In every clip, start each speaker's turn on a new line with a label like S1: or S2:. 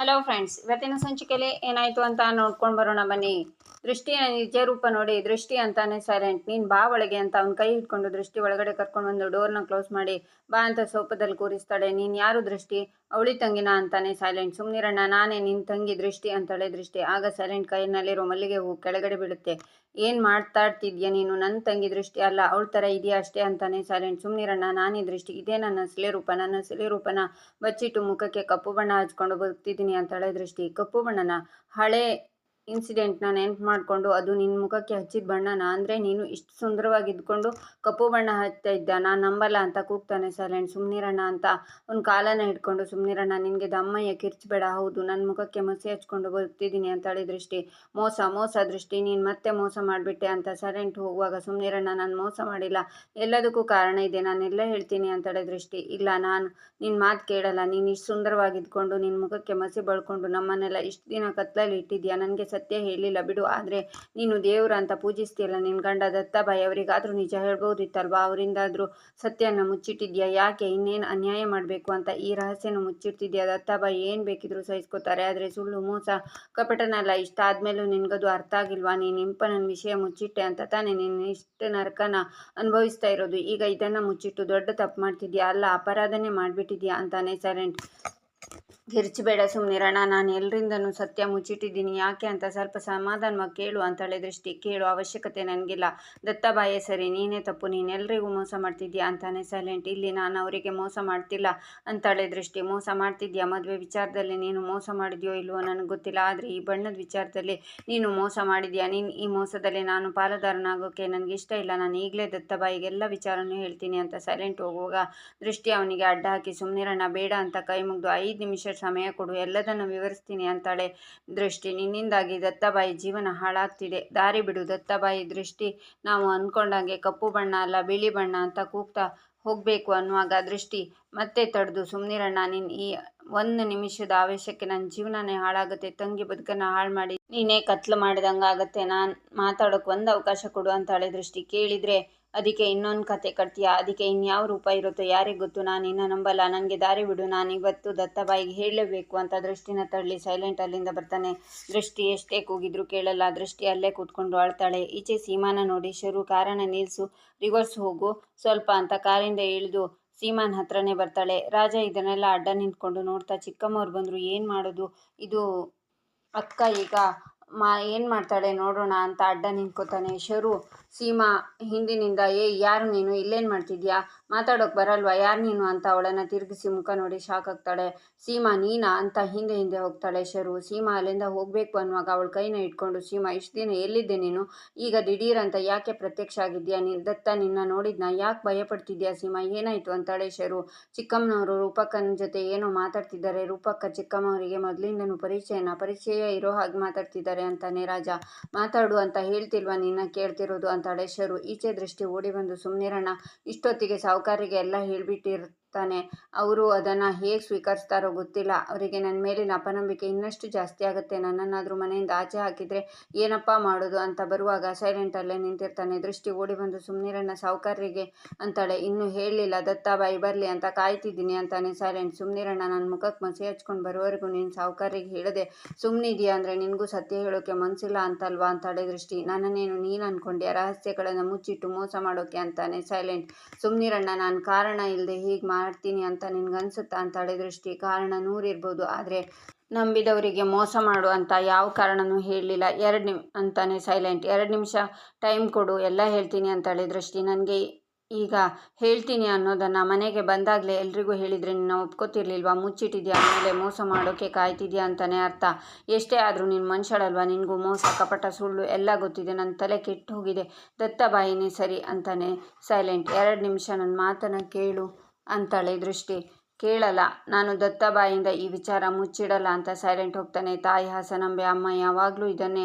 S1: Hello friends ಇವತ್ತಿನ ಸಂಚಿಕೆಯಲ್ಲಿ ಏನಾಯಿತು ಅಂತ ನೋಡ್ಕೊಂಡು ಬರೋಣ ಬನ್ನಿ. ದೃಷ್ಟಿಯ ನಿಜ ರೂಪ ನೋಡಿ, ದೃಷ್ಟಿ ಅಂತಾನೆ ಸೈಲೆಂಟ್ ನೀನು ಬಾ ಒಳಗೆ ಅಂತ ಅವ್ನ ಕೈ ಹಿಡ್ಕೊಂಡು ದೃಷ್ಟಿ ಒಳಗಡೆ ಕರ್ಕೊಂಡು ಬಂದು ಡೋರ್ನ ಕ್ಲೋಸ್ ಮಾಡಿ, ಬಾ ಅಂತ ಸೋಪದಲ್ಲಿ ಕೂರಿಸ್ತಾಳೆ. ನೀನು ಯಾರು ದೃಷ್ಟಿ? ಅವಳಿ ತಂಗಿನ ಅಂತಾನೆ ಸೈಲೆಂಟ್ ಸುಮ್ಮನಿರಣ್ಣ ನಾನೇ ನಿನ್ನ ತಂಗಿ ದೃಷ್ಟಿ ಅಂತಾಳೆ ದೃಷ್ಟಿ. ಆಗ ಸೈಲೆಂಟ್ ಕೈನಲ್ಲಿರೋ ಮಲ್ಲಿಗೆ ಹೂ ಕೆಳಗಡೆ ಬೀಳುತ್ತೆ. ಏನು ಇರ್ತಿದ್ಯ ನೀನು? ನನ್ನ ತಂಗಿ ದೃಷ್ಟಿ ಅಲ್ಲ, ಅವಳ ಥರ ಇದೆಯಾ ಅಷ್ಟೇ ಅಂತಾನೆ ಸೈಲೆಂಟ್ ಸುಮ್ನಿರಣ್ಣ, ನಾನೇ ದೃಷ್ಟಿ, ಇದೇ ನನ್ನ ಸಿಲೆ ರೂಪ, ನನ್ನ ಸಿಲೆ ರೂಪನ ಬಚ್ಚಿಟ್ಟು ಮುಖಕ್ಕೆ ಕಪ್ಪು ಬಣ್ಣ ಹಚ್ಕೊಂಡು ಬದುಕ್ತಿದ್ದೀನಿ ಅಂತಾಳೆ ದೃಷ್ಟಿ. ಕಪ್ಪು ಬಣ್ಣನ ಹಳೆ ಇನ್ಸಿಡೆಂಟ್ನ ನೆನ್ಪು ಮಾಡಿಕೊಂಡು ಅದು ನಿನ್ನ ಮುಖಕ್ಕೆ ಹಚ್ಚಿದ ಬಣ್ಣನ? ಅಂದರೆ ನೀನು ಇಷ್ಟು ಸುಂದರವಾಗಿ ಇದ್ಕೊಂಡು ಕಪ್ಪು ಬಣ್ಣ ಹಚ್ತಾ ಇದ್ದ ನಾನು ನಂಬಲ್ಲ ಅಂತ ಕೂಗ್ತಾನೆ ಸೈಲೆಂಟ್ ಸುಮ್ನಿರಣ್ಣ ಅಂತ ಒಂದು ಕಾಲನ ಹಿಡ್ಕೊಂಡು, ಸುಮ್ನಿರಣ್ಣ, ನಿನಗೆ ದಮ್ಮಯ್ಯ ಕಿರ್ಚಬೇಡ. ಹೌದು ನನ್ನ ಮುಖಕ್ಕೆ ಮಸಿ ಹಚ್ಕೊಂಡು ಬರ್ತಿದ್ದೀನಿ ಅಂತಾಳೆ ದೃಷ್ಟಿ. ಮೋಸ ಮೋಸ ದೃಷ್ಟಿ. ನೀನು ಮತ್ತೆ ಮೋಸ ಮಾಡಿಬಿಟ್ಟೆ ಅಂತ ಸೈಲೆಂಟ್ ಹೋಗುವಾಗ ಸುಮ್ನಿರಣ್ಣ, ನಾನು ಮೋಸ ಮಾಡಿಲ್ಲ. ಎಲ್ಲದಕ್ಕೂ ಕಾರಣ ಇದೆ. ನಾನೆಲ್ಲ ಹೇಳ್ತೀನಿ ಅಂತಾಳೆ ದೃಷ್ಟಿ. ಇಲ್ಲ, ನಾನು ನಿನ್ನ ಮಾತು ಕೇಳಲ್ಲ. ನೀನು ಇಷ್ಟು ಸುಂದರವಾಗಿದ್ಕೊಂಡು ನಿನ್ನ ಮುಖಕ್ಕೆ ಮಸಿ ಬಳ್ಕೊಂಡು ನಮ್ಮನ್ನೆಲ್ಲ ಇಷ್ಟು ದಿನ ಕತ್ತಲಲ್ಲಿ ಇಟ್ಟಿದ್ಯಾ? ನನಗೆ ಸತ್ಯ ಹೇಳಿಲ್ಲ ಬಿಡು. ಆದರೆ ನೀನು ದೇವ್ರ ಅಂತ ಪೂಜಿಸ್ತೀಯಲ್ಲ ನಿನ್ನ ಗಂಡ ದತ್ತಾಬಾಯಿ ಅವರಿಗಾದರೂ ನಿಜ ಹೇಳ್ಬೋದಿತ್ತಲ್ವಾ? ಅವರಿಂದಾದರೂ ಸತ್ಯನ ಮುಚ್ಚಿಟ್ಟಿದ್ಯಾ? ಯಾಕೆ? ಇನ್ನೇನು ಅನ್ಯಾಯ ಮಾಡಬೇಕು ಅಂತ ಈ ರಹಸ್ಯನ ಮುಚ್ಚಿಡ್ತಿದ್ಯಾ? ದತ್ತಾಬಾಯಿ ಏನು ಬೇಕಿದ್ರೂ ಸಹಿಸ್ಕೋತಾರೆ, ಆದರೆ ಸುಳ್ಳು, ಮೋಸ ಕಪಟನಲ್ಲ ಇಷ್ಟ ಆದಮೇಲೂ ನಿನಗದು ಅರ್ಥ ಆಗಿಲ್ವಾ? ನೀನು ಇಂಪ ನನ್ನ ವಿಷಯ ಮುಚ್ಚಿಟ್ಟೆ ಅಂತ ತಾನೇ ನೀನು ಇಷ್ಟು ನರಕನ ಅನುಭವಿಸ್ತಾ ಇರೋದು. ಈಗ ಇದನ್ನು ಮುಚ್ಚಿಟ್ಟು ದೊಡ್ಡ ತಪ್ಪು ಮಾಡ್ತಿದ್ಯಾ? ಅಲ್ಲ, ಅಪರಾಧನೇ ಮಾಡಿಬಿಟ್ಟಿದ್ಯಾ ಅಂತಾನೆ ಸೈಲೆಂಟ್ ಕಿರ್ಚಬೇಡ ಸುಮ್ನಿರಣ್ಣ, ನಾನು ಎಲ್ಲರಿಂದನೂ ಸತ್ಯ ಮುಚ್ಚಿಟ್ಟಿದ್ದೀನಿ. ಯಾಕೆ ಅಂತ ಸ್ವಲ್ಪ ಸಮಾಧಾನವಾಗಿ ಕೇಳು ಅಂತಾಳೆ ದೃಷ್ಟಿ. ಕೇಳು ಅವಶ್ಯಕತೆ ನನಗಿಲ್ಲ. ದತ್ತಬಾಯೆ ಸರಿ. ನೀನೇ ತಪ್ಪು. ನೀನೆಲ್ಲರಿಗೂ ಮೋಸ ಮಾಡ್ತಿದ್ಯಾ ಅಂತಾನೆ ಸೈಲೆಂಟ್ ಇಲ್ಲಿ ನಾನು ಅವರಿಗೆ ಮೋಸ ಮಾಡ್ತಿಲ್ಲ ಅಂತಾಳೆ ದೃಷ್ಟಿ. ಮೋಸ ಮಾಡ್ತಿದ್ಯಾ? ಮದುವೆ ವಿಚಾರದಲ್ಲಿ ನೀನು ಮೋಸ ಮಾಡಿದ್ಯೋ ಇಲ್ವೋ ನನಗೆ ಗೊತ್ತಿಲ್ಲ. ಆದರೆ ಈ ಬಣ್ಣದ ವಿಚಾರದಲ್ಲಿ ನೀನು ಮೋಸ ಮಾಡಿದ್ಯಾ? ನೀನು ಈ ಮೋಸದಲ್ಲಿ ನಾನು ಪಾಲುದಾರನಾಗೋಕ್ಕೆ ನನಗೆ ಇಷ್ಟ ಇಲ್ಲ. ನಾನು ಈಗಲೇ ದತ್ತಬಾಯಿಗೆ ಎಲ್ಲ ವಿಚಾರನೂ ಹೇಳ್ತೀನಿ ಅಂತ ಸೈಲೆಂಟ್ ಹೋಗುವಾಗ ದೃಷ್ಟಿ ಅವನಿಗೆ ಅಡ್ಡ ಹಾಕಿ ಸುಮ್ಮನಿರಣ್ಣ ಬೇಡ ಅಂತ ಕೈ ಮುಗಿದು ಐದು ನಿಮಿಷ ಸಮಯ ಕೊಡು, ಎಲ್ಲದನ್ನು ವಿವರಿಸ್ತೀನಿ ಅಂತಾಳೆ ದೃಷ್ಟಿ. ನಿನ್ನಿಂದಾಗಿ ದತ್ತಬಾಯಿ ಜೀವನ ಹಾಳಾಗ್ತಿದೆ. ದಾರಿ ಬಿಡು ದತ್ತಬಾಯಿ ದೃಷ್ಟಿ. ನಾವು ಅಂದ್ಕೊಂಡಂಗೆ ಕಪ್ಪು ಬಣ್ಣ ಅಲ್ಲ, ಬಿಳಿ ಬಣ್ಣ ಅಂತ ಕೂಗ್ತಾ ಹೋಗಬೇಕು ಅನ್ನುವಾಗ ದೃಷ್ಟಿ ಮತ್ತೆ ತಡೆದು, ಸುಮ್ನಿರಣ್ಣ, ನಿನ್ ಈ ಒಂದು ನಿಮಿಷದ ಆವೇಶಕ್ಕೆ ನನ್ನ ಜೀವನನೇ ಹಾಳಾಗುತ್ತೆ. ತಂಗಿ ಬದುಕನ್ನು ಹಾಳು ಮಾಡಿ ನೀನೇ ಕತ್ಲು ಮಾಡಿದಂಗೆ ಆಗುತ್ತೆ. ನಾನು ಮಾತಾಡೋಕೆ ಒಂದು ಅವಕಾಶ ಕೊಡು ಅಂತಾಳೆ ದೃಷ್ಟಿ. ಕೇಳಿದರೆ, ಅದಕ್ಕೆ ಇನ್ನೊಂದು ಕತೆ ಕಟ್ತೀಯಾ? ಅದಕ್ಕೆ ಇನ್ಯಾವ ರೂಪ ಇರುತ್ತೋ ಯಾರಿಗೆ ಗೊತ್ತು? ನಾನು ಇನ್ನೂ ನಂಬಲ್ಲ. ನನಗೆ ದಾರಿ ಬಿಡು. ನಾನು ಇವತ್ತು ದತ್ತಬಾಯಿಗೆ ಹೇಳಲೇಬೇಕು ಅಂತ ದೃಷ್ಟಿನ ತಳ್ಳಿ ಸೈಲೆಂಟ್ ಅಲ್ಲಿಂದ ಬರ್ತಾನೆ. ದೃಷ್ಟಿ ಎಷ್ಟೇ ಕೂಗಿದ್ರು ಕೇಳಲ್ಲ. ದೃಷ್ಟಿ ಅಲ್ಲೇ ಕೂತ್ಕೊಂಡು ಆಳ್ತಾಳೆ. ಈಚೆ ಸೀಮಾನ ನೋಡಿ, ಶರು, ಕಾರಣ ನಿಲ್ಲಿಸು ರಿವರ್ಸ್ ಹೋಗು. ಸ್ವಲ್ಪ ಅಂತ ಕಾರಿಂದ ಇಳಿದು ಸೀಮಾನ್ ಹತ್ರನೇ ಬರ್ತಾಳೆ. ರಾಜ ಇದನ್ನೆಲ್ಲ ಅಡ್ಡ ನಿಂತ್ಕೊಂಡು ನೋಡ್ತಾ ಚಿಕ್ಕಮ್ಮವ್ರು ಬಂದರು, ಏನು ಮಾಡೋದು? ಇದು ಅಕ್ಕ ಈಗ ಮಾ, ಏನು ಮಾಡ್ತಾಳೆ ನೋಡೋಣ ಅಂತ ಅಡ್ಡ ನಿಂತ್ಕೋತಾನೆ. ಶರು, ಸೀಮಾ, ಹಿಂದಿನಿಂದ, ಏ, ಯಾರು ನೀನು? ಇಲ್ಲೇನು ಮಾಡ್ತಿದ್ಯಾ? ಮಾತಾಡೋಕೆ ಬರಲ್ವಾ? ಯಾರು ನೀನು? ಅಂತ ಅವಳನ್ನು ತಿರುಗಿಸಿ ಮುಖ ನೋಡಿ ಶಾಕ್ ಆಗ್ತಾಳೆ ಸೀಮಾ, ನೀನಾ? ಅಂತ ಹಿಂದೆ ಹಿಂದೆ ಹೋಗ್ತಾಳೆ ಶರು. ಸೀಮಾ, ಅಲ್ಲಿಂದ ಹೋಗಬೇಕು ಅನ್ನುವಾಗ ಅವಳ ಕೈನ ಇಟ್ಕೊಂಡು ಸೀಮಾ, ಇಷ್ಟು ದಿನ ಎಲ್ಲಿದ್ದೆ ನೀನು? ಈಗ ದಿಢೀರಂತ ಯಾಕೆ ಪ್ರತ್ಯಕ್ಷ ಆಗಿದ್ಯಾ? ನೀನು ದತ್ತ ನಿನ್ನ ನೋಡಿದ್ನ? ಯಾಕೆ ಭಯಪಡ್ತಿದ್ಯಾ ಸೀಮಾ? ಏನಾಯಿತು? ಅಂತಾಳೆ ಶರು. ಚಿಕ್ಕಮ್ಮನವರು ರೂಪಕ್ಕನ ಜೊತೆ ಏನೋ ಮಾತಾಡ್ತಿದ್ದಾರೆ. ರೂಪಕ್ಕ ಚಿಕ್ಕಮ್ಮವರಿಗೆ ಮೊದಲಿಂದನೂ ಪರಿಚಯನ ಪರಿಚಯ ಇರೋ ಹಾಗೆ ಮಾತಾಡ್ತಿದ್ದಾರೆ. ಅಂತಾನೆ ರಾಜ. ಮಾತಾಡು ಅಂತ ಹೇಳ್ತಿಲ್ವಾ ನಿನ್ನ ಕೇಳ್ತಿರೋದು? ಅಂತ ಹಳೇಶ್ವರು ಈಚೆ ದೃಷ್ಟಿ ಓಡಿ ಬಂದು ಸುಮ್ಮನಿರಣ್ಣ ಇಷ್ಟೊತ್ತಿಗೆ ಸಾಹುಕಾರಿಗೆ ಎಲ್ಲ ಹೇಳ್ಬಿಟ್ಟಿರ್ತಾನೆ ಅವರು ಅದನ್ನು ಹೇಗೆ ಸ್ವೀಕರಿಸ್ತಾರೋ ಗೊತ್ತಿಲ್ಲ. ಅವರಿಗೆ ನನ್ನ ಮೇಲಿನ ಅಪನಂಬಿಕೆ ಇನ್ನಷ್ಟು ಜಾಸ್ತಿ ಆಗುತ್ತೆ. ನನ್ನನ್ನಾದರೂ ಮನೆಯಿಂದ ಆಚೆ ಹಾಕಿದರೆ ಏನಪ್ಪ ಮಾಡೋದು? ಅಂತ ಬರುವಾಗ ಸೈಲೆಂಟಲ್ಲೇ ನಿಂತಿರ್ತಾನೆ. ದೃಷ್ಟಿ ಓಡಿ ಬಂದು, ಸುಮ್ನಿರಣ್ಣ ಸಾಹುಕಾರರಿಗೆ ಅಂತಾಳೆ. ಇನ್ನೂ ಹೇಳಲಿಲ್ಲ. ದತ್ತಾಬಾಯಿ ಬರಲಿ ಅಂತ ಕಾಯ್ತಿದ್ದೀನಿ ಅಂತಾನೆ ಸೈಲೆಂಟ್ ಸುಮ್ಮನಿರಣ್ಣ ನನ್ನ ಮುಖಕ್ಕೆ ಮಸಿ ಹಚ್ಕೊಂಡು ಬರೋವರೆಗೂ ನೀನು ಸಾಹುಕಾರಿಗೆ ಹೇಳದೆ ಸುಮ್ಮನಿದೆಯಾ ಅಂದರೆ ನಿನಗೂ ಸತ್ಯ ಹೇಳೋಕ್ಕೆ ಮನಸ್ಸಿಲ್ಲ ಅಂತಲ್ವಾ? ಅಂತಾಳೆ ದೃಷ್ಟಿ. ನನ್ನನ್ನೇನು ನೀನು ಅಂದ್ಕೊಂಡ್ಯಾ ರಹಸ್ಯಗಳನ್ನು ಮುಚ್ಚಿಟ್ಟು ಮೋಸ ಮಾಡೋಕೆ ಅಂತಾನೆ ಸೈಲೆಂಟ್ ಸುಮ್ಮನಿರಣ್ಣ ನಾನು ಕಾರಣ ಇಲ್ಲದೆ ಹೀಗೆ ಮಾಡ್ತೀನಿ ಅಂತ ನಿನ್ಗನ್ಸುತ್ತಾ ಅಂತಾಳೆ ದೃಷ್ಟಿ ಕಾರಣ ನೂರಿರ್ಬೋದು. ಆದರೆ ನಂಬಿದವರಿಗೆ ಮೋಸ ಮಾಡು ಅಂತ ಯಾವ ಕಾರಣನೂ ಹೇಳಲಿಲ್ಲ. ಎರಡು ನಿಮ್, ಅಂತಾನೆ ಸೈಲೆಂಟ್. ಎರಡು ನಿಮಿಷ ಟೈಮ್ ಕೊಡು, ಎಲ್ಲ ಹೇಳ್ತೀನಿ ಅಂತಳೆ ದೃಷ್ಟಿ ನನಗೆ ಈಗ ಹೇಳ್ತೀನಿ ಅನ್ನೋದನ್ನು ಮನೆಗೆ ಬಂದಾಗಲೇ ಎಲ್ರಿಗೂ ಹೇಳಿದರೆ ನಿನ್ನ ಒಪ್ಕೋತಿರ್ಲಿಲ್ವಾ? ಮುಚ್ಚಿಟ್ಟಿದ್ಯಾ? ಆಮೇಲೆ ಮೋಸ ಮಾಡೋಕ್ಕೆ ಕಾಯ್ತಿದ್ಯಾ ಅಂತಲೇ ಅರ್ಥ. ಎಷ್ಟೇ ಆದರೂ ನಿನ್ನ ಮನುಷ್ಯಳಲ್ವಾ? ನಿನಗೂ ಮೋಸ, ಕಪಟ, ಸುಳ್ಳು ಎಲ್ಲ ಗೊತ್ತಿದೆ. ನನ್ನ ತಲೆ ಕೆಟ್ಟು ಹೋಗಿದೆ ದತ್ತಬಾಯಿನೇ ಸರಿ ಅಂತಾನೆ ಸೈಲೆಂಟ್. ಎರಡು ನಿಮಿಷ ನನ್ನ ಮಾತನ್ನು ಕೇಳು. ಅಂತಾಳೆ ದೃಷ್ಟಿ. ಕೇಳಲ್ಲ, ನಾನು ದತ್ತಬಾಯಿಂದ ಈ ವಿಚಾರ ಮುಚ್ಚಿಡಲ್ಲ ಅಂತ ಸೈಲೆಂಟ್ ಹೋಗ್ತಾನೆ. ತಾಯಿ ಹಾಸನಂಬೆ ಅಮ್ಮ ಯಾವಾಗಲೂ ಇದನ್ನೇ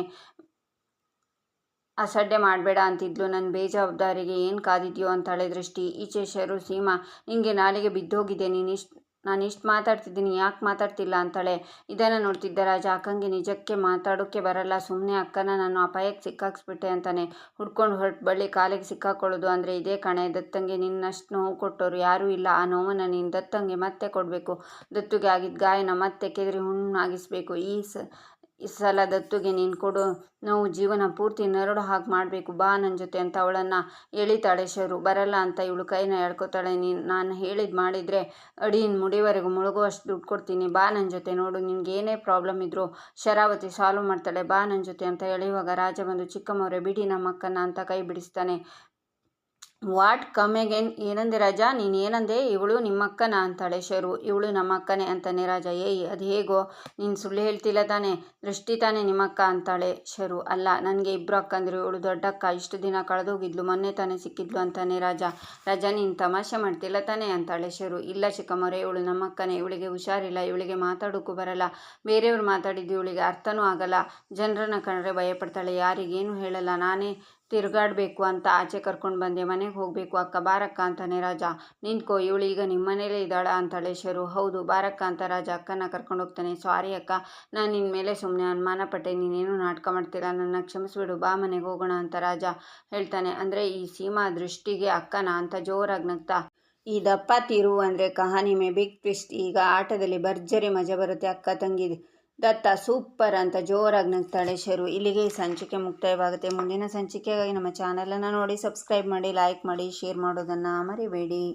S1: ಅಸಡ್ಡೆ ಮಾಡಬೇಡ ಅಂತಿದ್ಲು. ನನ್ನ ಬೇಜವಾಬ್ದಾರಿಗೆ ಏನು ಕಾದಿದ್ಯೋ ಅಂತಾಳೆ ದೃಷ್ಟಿ. ಈಚೆ ಶರು, ಸೀಮಾ, ನಿಂಗೆ ನಾಲಿಗೆ ಬಿದ್ದೋಗಿದೆ. ನೀನು ಇಷ್ಟು ನಾನು ಇಷ್ಟು ಮಾತಾಡ್ತಿದ್ದೀನಿ, ಯಾಕೆ ಮಾತಾಡ್ತಿಲ್ಲ ಅಂತಾಳೆ. ಇದನ್ನು ನೋಡ್ತಿದ್ದ ರಾಜ, ಅಕ್ಕಂಗೆ ನಿಜಕ್ಕೆ ಮಾತಾಡೋಕ್ಕೆ ಬರಲ್ಲ ಸುಮ್ಮನೆ ಅಕ್ಕನ ನಾನು ಅಪಾಯಕ್ಕೆ ಸಿಕ್ಕಾಕ್ಸ್ಬಿಟ್ಟೆ ಅಂತಾನೆ. ಹುಡ್ಕೊಂಡು ಹೊರಟು ಬಳ್ಳಿ ಕಾಲಿಗೆ ಸಿಕ್ಕಾಕೊಳ್ಳೋದು ಅಂದರೆ ಇದೇ ಕಣೆ. ದತ್ತಂಗೆ ನಿನ್ನಷ್ಟು ನೋವು ಕೊಟ್ಟೋರು ಯಾರೂ ಇಲ್ಲ. ಆ ನೋವನ್ನು ನೀನು ದತ್ತಂಗೆ ಮತ್ತೆ ಕೊಡಬೇಕು. ದತ್ತುಗೆ ಆಗಿದ್ದ ಗಾಯನ ಮತ್ತೆ ಕೆದರಿ ಹುಣ್ಣಾಗಿಸಬೇಕು. ಈ ಸ ಈ ಸಲ ದತ್ತುಗೆ ನೀನು ಕೊಡು ನಾವು ಜೀವನ ಪೂರ್ತಿ ನರಡು ಹಾಗೆ ಮಾಡಬೇಕು. ಬಾ ನನ್ನ ಜೊತೆ ಅಂತ ಅವಳನ್ನು ಎಳಿತಾಳೆ ಶರು. ಬರಲ್ಲ ಅಂತ ಇವಳು ಕೈನ ಎಳ್ಕೊತಾಳೆ. ನೀನು, ನಾನು ಹೇಳಿದ್ದು ಮಾಡಿದರೆ ಅಡಿನ ಮುಡಿವರೆಗೂ ಮುಳುಗುವಷ್ಟು ದುಡ್ಡು ಕೊಡ್ತೀನಿ. ಬಾ ನನ್ನ ಜೊತೆ ನೋಡು. ನಿನಗೆ ಏನೇ ಪ್ರಾಬ್ಲಮ್ ಇದ್ದರೂ ಶರಾವತಿ ಸಾಲ್ವ್ ಮಾಡ್ತಾಳೆ. ಬಾ ನನ್ನ ಜೊತೆ ಅಂತ ಎಳೆಯುವಾಗ ರಾಜ ಬಂದು ಚಿಕ್ಕಮ್ಮವ್ರೆ, ಬಿಡಿ ನಮ್ಮ ಅಕ್ಕನ ಅಂತ ಕೈ ಬಿಡಿಸ್ತಾನೆ. ವಾಟ್? Come again. ಏನಂದೆ ರಾಜ? ನೀನು ಏನಂದೆ? ಇವಳು ನಿಮ್ಮಕ್ಕನ ಅಂತಾಳೆ ಶರು. ಇವಳು ನಮ್ಮಕ್ಕನೇ ಅಂತಾನೆ ರಾಜ. ಏಯ್, ಅದು ಹೇಗೋ? ನೀನು ಸುಳ್ಳು ಹೇಳ್ತಿಲ್ಲ ತಾನೆ. ದೃಷ್ಟಿ ತಾನೆ ನಿಮ್ಮಕ್ಕ ಅಂತಾಳೆ ಶರು. ಅಲ್ಲ, ನನಗೆ ಇಬ್ಬರು ಅಕ್ಕಂದಿರು. ಇವಳು ದೊಡ್ಡಕ್ಕ. ಇಷ್ಟು ದಿನ ಕಳೆದೋಗಿದ್ಲು. ಮೊನ್ನೆ ತಾನೇ ಸಿಕ್ಕಿದ್ಲು ಅಂತಾನೆ ರಾಜ. ರಾಜ, ನೀನು ತಮಾಷೆ ಮಾಡ್ತಿಲ್ಲ ತಾನೆ ಅಂತಾಳೆ ಶರು. ಇಲ್ಲ ಚಿಕ್ಕಮ್ಮರೇ, ಇವಳು ನಮ್ಮಕ್ಕನೇ. ಇವಳಿಗೆ ಹುಷಾರಿಲ್ಲ. ಇವಳಿಗೆ ಮಾತಾಡೋಕ್ಕೂ ಬರಲ್ಲ. ಬೇರೆಯವ್ರು ಮಾತಾಡಿದ್ದು ಇವಳಿಗೆ ಅರ್ಥನೂ ಆಗಲ್ಲ. ಜನರನ್ನ ಕಂಡ್ರೆ ಭಯಪಡ್ತಾಳೆ. ಯಾರಿಗೇನು ಹೇಳಲ್ಲ. ನಾನೇ ತಿರುಗಾಡಬೇಕು ಅಂತ ಆಚೆ ಕರ್ಕೊಂಡು ಬಂದೆ. ಮನೆಗೆ ಹೋಗಬೇಕು, ಅಕ್ಕ ಬಾರಕ್ಕ ಅಂತಾನೆ, ರಾಜ, ನಿಂತ್ಕೋ, ಇವಳು ಈಗ ನಿಮ್ಮ ಮನೇಲೇ ಇದ್ದಾಳ ಅಂತಾಳೆ ಶರು. ಹೌದು, ಬಾರಕ್ಕ ಅಂತ ರಾಜ ಅಕ್ಕನ ಕರ್ಕೊಂಡು ಹೋಗ್ತಾನೆ. ಸಾರಿ ಅಕ್ಕ, ನಾನು ನಿನ್ನ ಮೇಲೆ ಸುಮ್ಮನೆ ಅನುಮಾನ ಪಟ್ಟೆ ನೀನೇನು ನಾಟಕ ಮಾಡ್ತೀರಾ ನನ್ನ ಕ್ಷಮಿಸಿಬಿಡು, ಬಾ ಮನೆಗೆ ಹೋಗೋಣ ಅಂತ ರಾಜ ಹೇಳ್ತಾನೆ. ಅಂದರೆ ಈ ಸೀಮಾ ದೃಷ್ಟಿಗೆ ಅಕ್ಕನ ಅಂತ ಜೋರಾಗಿ ನಗ್ತಾ, ಈ ದಪ್ಪ ತಿರು ಅಂದರೆ ಕಹಾನಿ ಮೇ ಬಿಗ್ ಟ್ವಿಸ್ಟ್ ಈಗ ಆಟದಲ್ಲಿ ಭರ್ಜರಿ ಮಜಾ ಬರುತ್ತೆ ಅಕ್ಕ ತಂಗಿ ದತ್ತ ಸೂಪರ್ ಅಂತ ಜೋರಾಗಿ ನಗ್ತಾಳೆ ಶರು ಇಲ್ಲಿಗೆ ಈ ಸಂಚಿಕೆ ಮುಕ್ತಾಯವಾಗುತ್ತೆ. ಮುಂದಿನ ಸಂಚಿಕೆಗಾಗಿ ನಮ್ಮ ಚಾನಲನ್ನು ನೋಡಿ, ಸಬ್ಸ್ಕ್ರೈಬ್ ಮಾಡಿ, ಲೈಕ್ ಮಾಡಿ, ಶೇರ್ ಮಾಡೋದನ್ನು ಮರಿಬೇಡಿ.